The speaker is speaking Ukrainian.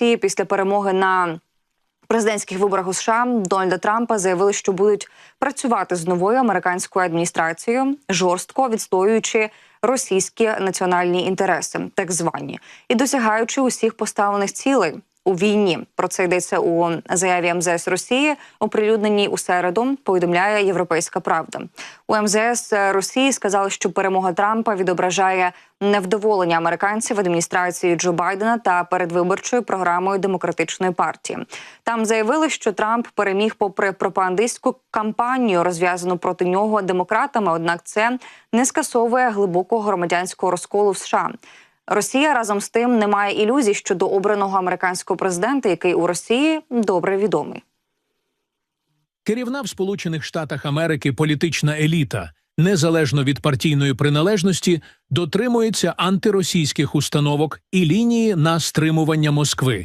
Росії після перемоги на президентських виборах у США Дональда Трампа заявили, що будуть працювати з новою американською адміністрацією, жорстко відстоюючи російські національні інтереси, так звані, і досягаючи усіх поставлених цілей. У війні про це йдеться у заяві МЗС Росії, оприлюдненій у середу. Повідомляє Європейська Правда. У МЗС Росії сказали, що перемога Трампа відображає невдоволення американців адміністрації Джо Байдена та передвиборчою програмою демократичної партії. Там заявили, що Трамп переміг попри пропагандистську кампанію, розв'язану проти нього демократами. Однак це не скасовує глибокого громадянського розколу в США. Росія разом з тим не має ілюзій щодо обраного американського президента, який у Росії добре відомий. Керівна в Сполучених Штатах Америки політична еліта, незалежно від партійної приналежності, дотримується антиросійських установок і лінії на стримування Москви.